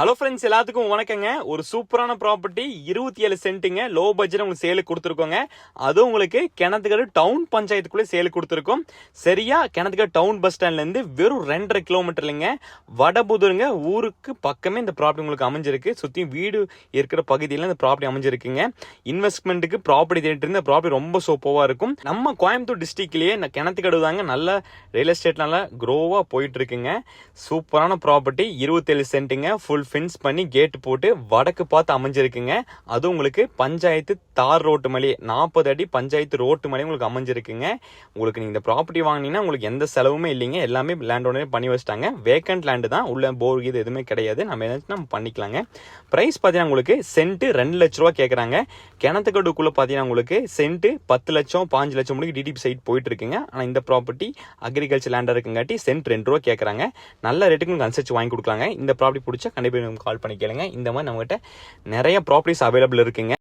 Hello friends எல்லாத்துக்கும் வணக்கங்க. ஒரு சூப்பரான ப்ராப்பர்ட்டி இருபத்தி ஏழு சென்ட்டுங்க லோ பட்ஜெட் உங்களுக்கு சேலுக்கு கொடுத்துருக்கோங்க. அதுவும் உங்களுக்கு கிணத்துக்கடு டவுன் பஞ்சாயத்துக்குள்ளே சேலுக்கு கொடுத்துருக்கோம். சரியா? கிணத்துக்கடு டவுன் பஸ் ஸ்டாண்ட்லேருந்து வெறும் ரெண்டரை கிலோமீட்டர்லைங்க வடபுதூருங்க ஊருக்கு பக்கமே இந்த ப்ராப்பர்ட்டி உங்களுக்கு அமைஞ்சிருக்கு. சுற்றி வீடு இருக்கிற பகுதியில் இந்த ப்ராப்பர்ட்டி அமைஞ்சிருக்குங்க. இன்வெஸ்ட்மெண்ட்டுக்கு ப்ராப்பர்ட்டி தேடிட்டு இந்த ப்ராப்பர்ட்டி ரொம்ப சூப்பராக இருக்கும். நம்ம கோயம்புத்தூர் டிஸ்ட்ரிக்ட்லேயே இந்த கிணத்துக்கடு தாங்க நல்ல ரியல் எஸ்டேட் நல்லா க்ரோவாக போயிட்டு இருக்குங்க. சூப்பரான ப்ராப்பர்ட்டி இருபத்தேழு சென்ட்டுங்க ஃபுல் ஃபின்ஸ் பண்ணி கேட்டு போட்டு வடக்கு பார்த்து அமைஞ்சிருக்குங்க. அதுவும் உங்களுக்கு பஞ்சாயத்து தார் ரோட்டு மேலே நாற்பது அடி பஞ்சாயத்து ரோட்டு மேலே உங்களுக்கு அமைஞ்சிருக்குங்க. உங்களுக்கு நீங்கள் இந்த ப்ராப்பர்ட்டி வாங்கினீங்கன்னா உங்களுக்கு எந்த செலவுமே இல்லைங்க. எல்லாமே லேண்ட் ஓனரே பண்ணி வச்சிட்டாங்க. வேக்கண்ட் லேண்டு தான். உள்ள போர் இது எதுவுமே கிடையாது. நம்ம எதாச்சும் நம்ம பண்ணிக்கலாங்க. ப்ரைஸ் பார்த்தீங்கன்னா உங்களுக்கு சென்ட்டு ரெண்டு லட்ச ரூபா கேட்குறாங்க கிணத்துக்கடுக்குள்ளே பார்த்தீங்கன்னா உங்களுக்கு சென்ட்டு பத்து லட்சம் பாஞ்சு லட்சம் முடிக்கு டிடிபி சைட் போயிட்டு இருக்குங்க ஆனால் இந்த ப்ராப்பர்ட்டி அக்ரிகல்ச்சர் லேண்டாக இருக்குங்காட்டி சென்ட் ரெண்டு ரூபா கேட்குறாங்க நல்ல ரேட்டுக்கு உங்களுக்கு அனுசரிச்சு வாங்கி கொடுக்கலாங்க. இந்த ப்ராப்பர்ட்டி பிடிச்சா கண்டிப்பாக கால் பண்ணி கேளுங்க. இந்த மாதிரி நம்மகிட்ட நிறைய ப்ராப்பர்ட்டிஸ் அவைலபிள் இருக்குங்க.